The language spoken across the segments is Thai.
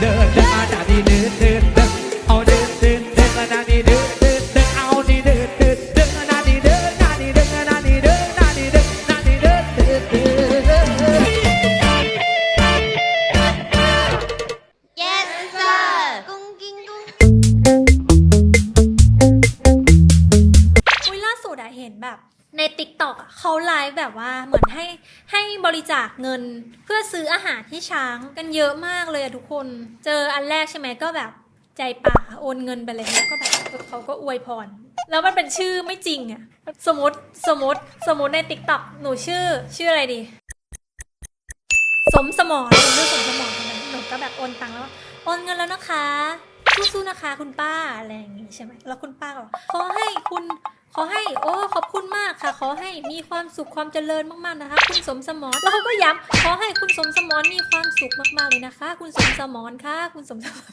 เดินเดิ เขาไลฟ์แบบว่าเหมือนให้ให้บริจาคเงินเพื่อซื้ออาหารที่ช้างกันเยอะมากเลยอะทุกคน เจออันแรกใช่ไหมก็แบบใจป่าโอนเงินไปเลยแล้วก็แบบเขาก็อวยพร แล้วมันเป็นชื่อไม่จริงอะสมมติสมมติสมมติในติ๊กต็อกหนูชื่อ ชื่ออะไรดี สมสมรหนูชื่อสมสมรใช่ไหมหนูก็แบบโอนตังค์แล้วโอนเงินแล้วนะคะสู้ๆนะคะคุณป้าอะไรอย่างงี้ใช่ไหมแล้วคุณป้าก็ขอให้คุณ ขอให้โอ้ขอบคุณมากค่ะ ขอให้มีความสุขความเจริญมากๆนะคะ คุณสมสมรแล้วเขาก็ย้ำขอให้คุณสมสมรมีความสุขมากๆเลยนะคะ คุณสมสมรค่ะ คุณสมสมร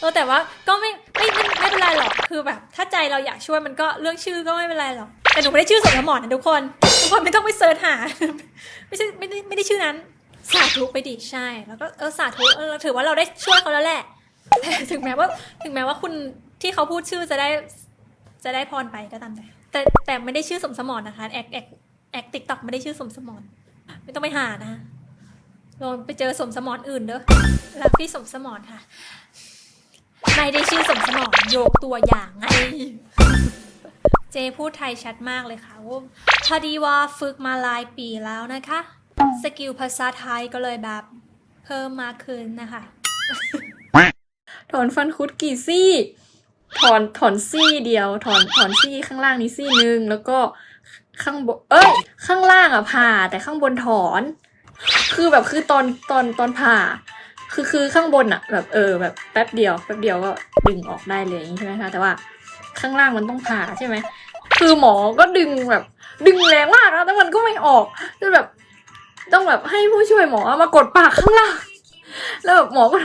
เออแต่ว่าก็ไม่ไม่ไม่ไม่เป็นไรหรอกคือแบบ ถ้าใจเราอยากช่วยมันก็เรื่องชื่อก็ไม่เป็นไรหรอกแต่หนูไม่ได้ชื่อสมสมรนะทุกคนทุกคนไม่ต้องไปเสิร์ชหา ไม่ใช่ไม่ได้ไม่ได้ชื่อนั้นสาธุไปดิใช่ แล้วก็เออสาธุเออถือว่าเราได้ช่วยเขาแล้วแหละแต่ถึงแม้ว่า ถึงแม้ว่าคุณที่เขาพูดชื่อจะได้ จะได้พรไปก็ตามแต่แต่แต่ไม่ได้ชื่อสมสมรนะคะ แอคแอคแอคติ๊กต็อกไม่ได้ชื่อสมสมรไม่ต้องไปหานะลองไปเจอสมสมรอื่นเด้อรักพี่สมสมรค่ะไม่ได้ชื่อสมสมรยกตัวอย่างไงเจพูดไทยชัดมากเลยค่ะว่าพอดีว่าฝึกมาหลายปีแล้วนะคะ สกิลภาษาไทยก็เลยแบบเพิ่มมากขึ้นนะคะ ถอนฟันคุดกี่ซี่ ถอนถอนซี่เดียว ถอนถอนซี่ข้างล่างนี้ซี่หนึ่งแล้วก็ข้างบนเอ้ย ข้างล่างอะผ่า แต่ข้างบนถอน คือแบบคือตอนตอนตอนผ่า คือคือข้างบนอะแบบเออแบบแป๊บเดียวแป๊บเดียวก็ดึงออกได้เลยอย่างนี้ใช่ไหมคะแต่ว่าข้างล่างมันต้องผ่าใช่ไหมคือหมอก็ดึงแบบ ดึงแรงมากนะแต่มันก็ไม่ออกจนแบบ ต้องแบบให้ผู้ช่วยหมอมากดปากข้างล่างแล้วแบบหมอก็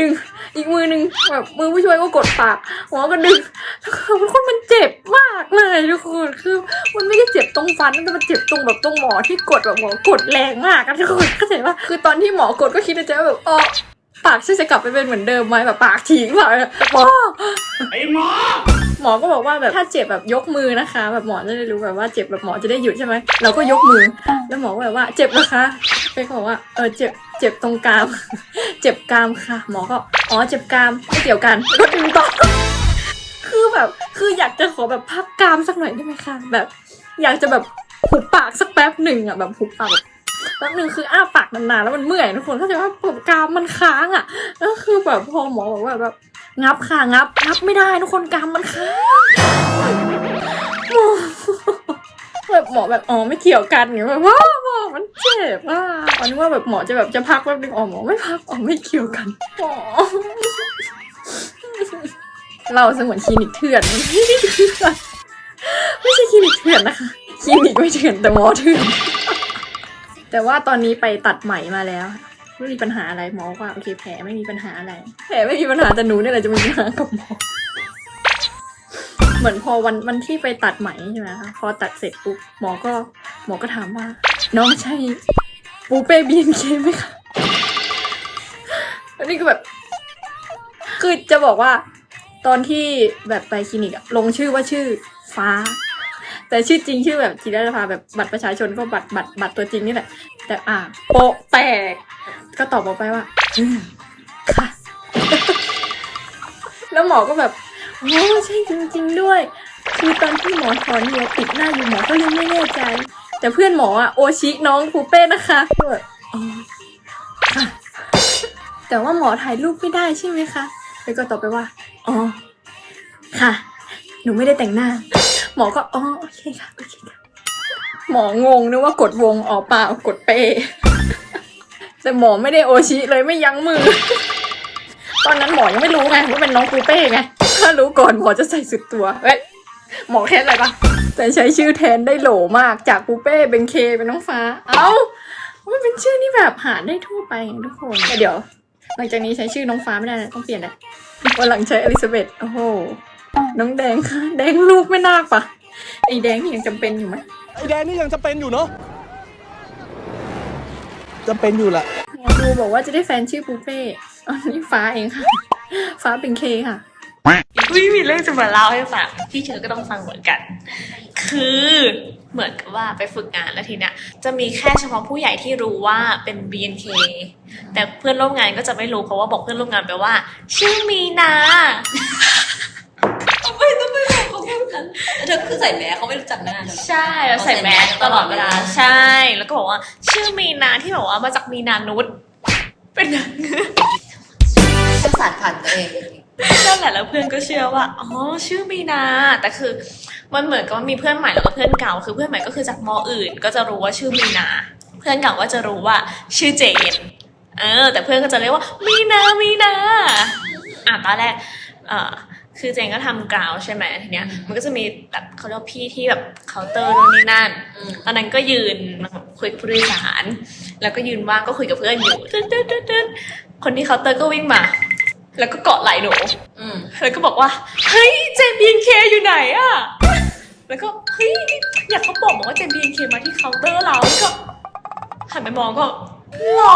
ดึง อีกมือหนึ่งแบบมือผู้ช่วยก็กดปากหมอก็ดึงแล้วคือทุกคนมันเจ็บมากเลยทุกคนคือ มันไม่ได้เจ็บตรงฟันแต่มันเจ็บตรงแบบตรงหมอที่กดแบบหมอกดแรงมากอะทุกคนเข้าใจว่าคือตอนที่หมอกดก็คิดในใจว่าแบบอ๋อปากฉันจะกลับไปเป็นเหมือนเดิมไหมแบบปากฉีกปากหมอไอ้หมอหมอก็บอกว่าแบบถ้าเจ็บแบบยกมือนะคะ แบบหมอจะได้รู้แบบว่าเจ็บแบบหมอจะได้หยุดใช่ไหมเราก็ยกมือ แล้วหมอก็แบบว่าเจ็บนะคะ เป๊กบอกว่าเออเจ็บเจ็บตรงกราม เจ็บกรามค่ะ หมอก็อ๋อเจ็บกรามไม่เกี่ยวกันก็ดึงต่อคือแบบคืออยากจะขอแบบพักกรามสักหน่อยได้ไหมคะแบบ อยากจะแบบหุบปากสักแป๊บหนึ่งอะแบบหุบปากแบบแป๊บหนึ่งคืออ้าปากนานๆแล้วมันเมื่อยทุกคนเข้าใจว่าแบบกรามมันค้างอะแล้วคือแบบพอหมอบอกว่าแบบงับค่ะงับงับไม่ได้ทุกคนกรามมันค้าง แบบหมอแบบอ๋อไม่เกี่ยวกันอย่างเงี้ยแบบว่าหมอมันเจ็บอะอันนี้ว่าแบบหมอจะแบบจะพักแป๊บนึงอ๋อหมอไม่พักอ๋อไม่เกี่ยวกันหมอเราเสมือนคลินิกเถื่อนมันไม่ได้เถื่อนไม่ใช่คลินิกเถื่อนนะคะคลินิกไม่เถื่อนแต่หมอเถื่อนแต่ว่าตอนนี้ไปตัดไหมมาแล้วไม่มีปัญหาอะไรหมอว่าโอเคแผลไม่มีปัญหาอะไร แผลไม่มีปัญหาแต่หนูเนี่ยแหละจะมีปัญหากับหมอ เหมือนพอวันวันที่ไปตัดไหมใช่ไหมคะพอตัดเสร็จปุ๊บหมอก็หมอก็ถามว่า น้องใช่ปูเป้บีนเคไหมคะอันนี้ก็แบบคือจะบอกว่า ตอนที่แบบไปคลินิกอะลงชื่อว่าชื่อฟ้า แต่ชื่อจริงชื่อแบบจิรดาภาแบบบัตรประชาชนก็บัตรบัตรบัตรตัวจริงนี่แหละ แต่อ่าโปะแตกก็ตอบออกไปว่าค่ะ แล้วหมอก็แบบ โอ้ใช่จริง ๆ ด้วย คือตอนที่หมอถอนเหนียวปิดหน้าอยู่หมอก็เลยไม่แน่ใจ แต่เพื่อนหมออะโอชิน้องปูเป้นะคะก็แบบอ๋อค่ะแต่ว่าหมอถ่ายรูปไม่ได้ใช่ไหมคะแล้วก็ตอบไปว่าอ๋อค่ะ หนูไม่ได้แต่งหน้า หมอก็อ๋อโอเคค่ะโอเคค่ะหมองงนึกว่ากดวงอ๋อเปล่ากดเป้แต่หมอไม่ได้โอชิเลยไม่ยั้งมือ ตอนนั้นหมอยังไม่รู้ไงว่าเป็นน้องปูเป้ไง ถ้ารู้ก่อนหมอจะใส่สุดตัวเฮ้ยหมอแค่อะไรปะแต่ใช้ชื่อแทนได้โหลมากจากปูเป้เป็นเคเป็นน้องฟ้า เอ้ามันเป็นชื่อที่แบบหาได้ทั่วไปไงทุกคนแต่เดี๋ยว หลังจากนี้ใช้ชื่อน้องฟ้าไม่ได้นะต้องเปลี่ยนนะวันหลังใช้อลิซาเบธโอ้โหน้องแดงค่ะแดงลูกไม่น่าปะไอแดงนี่ยังจำเป็นอยู่ไหมไอแดงนี่ยังจะเป็นอยู่เนาะจะเป็นอยู่ละหมอดูบอกว่าจะได้แฟนชื่อปูเป้อันนี้ฟ้าเองค่ะ ฟ้าเป็นเคค่ะ อุ้ยมีเรื่องจะมาเล่าให้ฟังที่เธอก็ต้องฟังเหมือนกัน คือเหมือนกับว่าไปฝึกงานแล้วทีเนี้ยจะมีแค่เฉพาะผู้ใหญ่ที่รู้ว่าเป็น BNK แต่เพื่อนร่วมงานก็จะไม่รู้เพราะว่าบอกเพื่อนร่วมงานไปว่า ชื่อมีนาไม่ต้องไปบอกเขาพูดกันแล้วเธอคือใส่แมสเขาไม่รู้จักหน้าเธอใช่แล้วใส่แมสตลอดเวลาใช่ แล้วก็บอกว่า ชื่อมีนาที่บอกว่ามาจากมีนานุษเป็นนางเงือกชื่อสัตว์ผ่านตัวเอง นั่นแหละแล้วเพื่อนก็เชื่อว่าอ๋อชื่อมีนา แต่คือมันเหมือนกับมีเพื่อนใหม่แล้วก็เพื่อนเก่า คือเพื่อนใหม่ก็คือจากมออื่น ก็จะรู้ว่าชื่อมีนา เพื่อนเก่าก็จะรู้ว่าชื่อเจน เออ แต่เพื่อนก็จะเรียกว่ามีนามีนาอะตอนแรกเอ่อคือเจนก็ทำกราวใช่ไหมทีเนี้ยมันก็จะมีแบบเขาเรียกพี่ที่แบบเคาน์เตอร์นู่นนี่นั่นอตอนนั้นก็ยืนคุยกับผู้โดยสาร แล้วก็ยืนว่างก็คุยกับเพื่อนอยู่ตึ๊ดตึ๊ดตึ๊ดตึ๊ดคนที่เคาน์เตอร์ก็วิ่งมา แล้วก็เกาะไหล่หนูอืมแล้วก็บอกว่า เฮ้ยเจมบีนเคอยู่ไหนอะแล้วก็เฮ้ยอยากเขาบอกบอกว่าเจมบีนเคมาที่เคาน์เตอร์เราแล้วก็หันไปมองก็หล่อ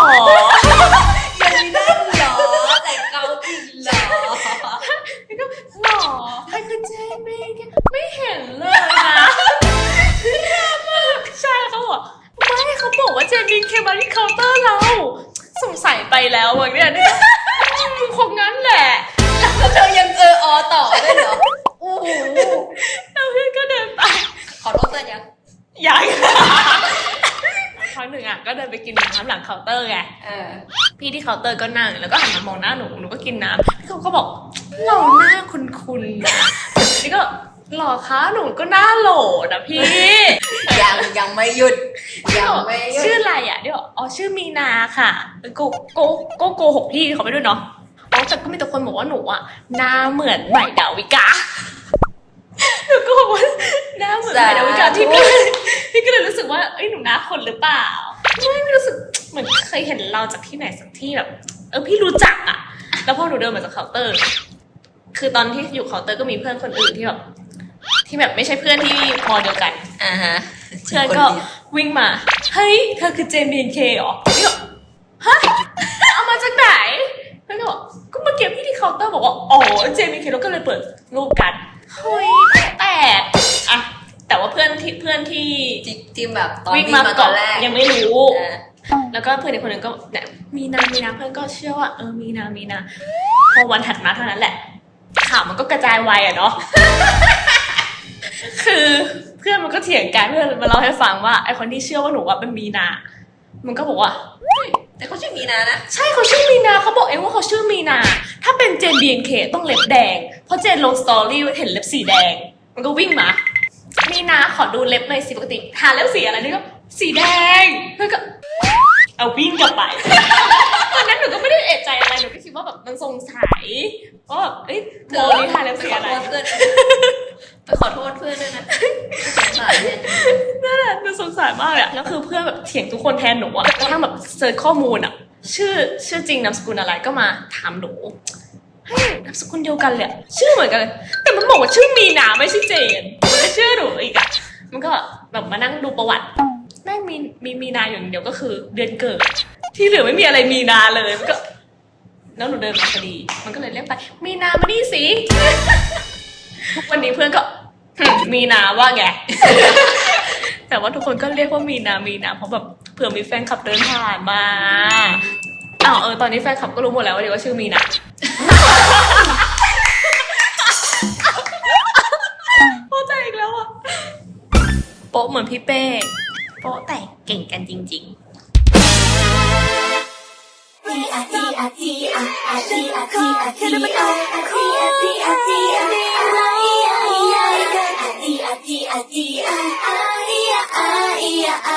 เคาน์เตอร์ไงเออพี่ที่เคาน์เตอร์ก็นั่ง แล้วก็หันมามองหน้าหนูหนูก็กินน้ำเขาก็บอกเราหน้าคุณคุณนะนี่ก็หล่อคะหนูก็หน้าโหลนะพี่ยังยังไม่หยุดยังไม่หยุชื่อดอะไรอะเดี๋ยวบอกอ๋อชื่อมีนาค่ะโกโกโกโกหกพี่เขาไปด้วยเนาะอ๋อแต่ก็มีแต่คนบอกว่าหนูอะหน้าเหมือนใหม่ดาวิกาหนูก็บอกว่าหน้าเหมือนใหม่ดาวิกาพี่ก็เลยพี่ก็เลยรู้สึกว่าเอ้ยหนูหน้าคนหรือเปล่าไม่ไม่รู้สึก เหมือนเคยเห็นเราจากที่ไหนสักที่แบบ เออพี่รู้จักอะแล้วพอหนูเดินมาจากเคาน์เตอร์ คือตอนที่อยู่เคาน์เตอร์ก็มีเพื่อนคนอื่นที่แบบที่แบบไม่ใช่เพื่อนที่มอเดียวกันอ่าฮะเพื่อนก็วิ่งมา เฮ้ย เธอคือเจมีนเคหรอพี่ก็ฮะเอามาจากไหนเพื่อนก็บอกก็เมื่อกี้พี่ที่เคาน์เตอร์บอกว่าอ๋อเจมีนเคแล้วก็เลยเปิดรูปกันเฮ้ยแต่อะแต่ว่าเพื่อนที่เพื่อนที่จิจิมแบบตอนวิ่งวิ่งมามาตก่ออนนแรกยังไม่รู้อ่า แล้วก็เพื่อนอีกคนหนึ่งก็เนี่ยมีนามีนาเพื่อนก็เชื่อว่าเออมีนามีนาพอวันถัดมาเท่านั้นแหละ ข่าวมันก็กระจายไวอะเนาะคือเพื่อนมันก็เถียงกันเพื่อนมาเล่าให้ฟังว่าไอคนที่เชื่อว่าหนูว่าเป็นมีนา มันก็บอกว่าแต่เขาชื่อมีนานะ ใช่เขาชื่อมีนาเขาบอกเองว่าเขาชื่อมีนา ถ้าเป็นเจนบีเอ็นเคต้องเล็บแดง เพราะเจนลงสตอรี่เห็นเล็บสีแดง มันก็วิ่งมา มีนาขอดูเล็บหน่อยสิปกติทาเล็บสีอะไรนี่ก็สีแดงเพื่อนก็ เอาวิ่งกลับไป ตอนนั้นหนูก็ไม่ได้เอะใจอะไร หนูก็คิดว่าแบบมันสงสัยว่าแบบเอ้ยโมนี่ทาเล็บไปสีอะไรโทษเพื่อนไปขอโทษเพื่อนด้วยนะสงสารเนี่ยนั่นแหละหนูสงสารมากเลยอะแล้วคือเพื่อนแบบเถียงทุกคนแทนหนูอะกระทั่งแบบเซิร์ชข้อมูลอะชื่อชื่อจริงนามสกุลอะไรก็มาถามหนูเฮ้ยนามสกุลเดียวกันเลยอะชื่อเหมือนกันเลย แต่มันบอกว่าชื่อมีนาไม่ใช่เจนมันไม่เชื่อหนูอีกอะมันก็แบบมานั่งดูประวัติ แม่งมีมีมีนาอย่างเดียวก็คือ เดือนเกิด ที่เหลือไม่มีอะไรมีนาเลยมันก็ แล้วหนูเดินมาพอดี มันก็เลยเรียกไป มีนามานี่สิ วันนี้เพื่อนก็หึมีนาว่าไง แต่ว่าทุกคนก็เรียกว่ามีนา มีนา เพราะแบบเผื่อมีแฟนคลับเดินผ่านมาอ้าวเออตอนนี้แฟนคลับก็รู้หมดแล้วว่าเดี๋ยวว่าชื่อมีนาโป๊ะแตกแล้วอะโป๊ะเหมือนพี่เป้ โป๊ะแตกเก่งกันจริง ๆอ่